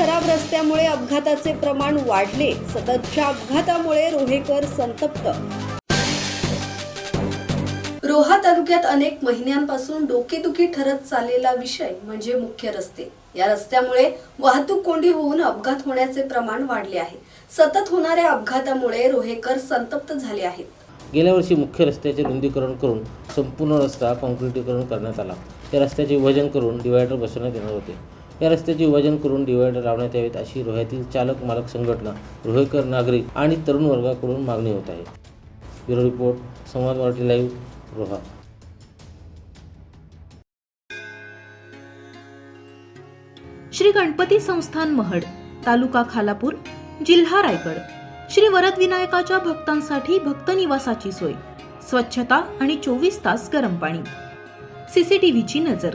खराब रस्त्यामुळे अपघाताचे प्रमाण वाढले. सततच्या अपघातामुळे रोहेकर संतप्त. रोहा तालुक्यात अनेक महिन्यांपासून डोकेदुखी ठरत चाललेला विषय म्हणजे मुख्य रस्ते. या रस्त्यामुळे वाहतूक कोंडी होऊन अपघात होण्याचे प्रमाण वाढले आहे. सतत होणाऱ्या अपघातामुळे रोहेकर संतप्त झाले आहेत. गेल्या वर्षी मुख्य रस्त्याचे रुंदीकरण करून संपूर्ण रस्ता काँक्रिटीकरण करण्यात आला. त्या रस्त्याचे विभाजन करून डिवायडर बसवण्यात येणार होते. या रस्त्याचे विभाजन करून डिवायडर लावण्यात यावेत अशी रोह्यातील चालक मालक संघटना रोहेकर नागरिक आणि तरुण वर्गाकडून मागणी होत आहे. Bureau report Samvad Marathi live Roha. Shri Ganpati संस्थान महड तालुका खालापूर जिल्हा रायगड. श्री वरदविनायकाच्या भक्तांसाठी भक्त निवासाची सोय स्वच्छता आणि चोवीस तास गरम पाणी. सीसीटीव्हीची नजर.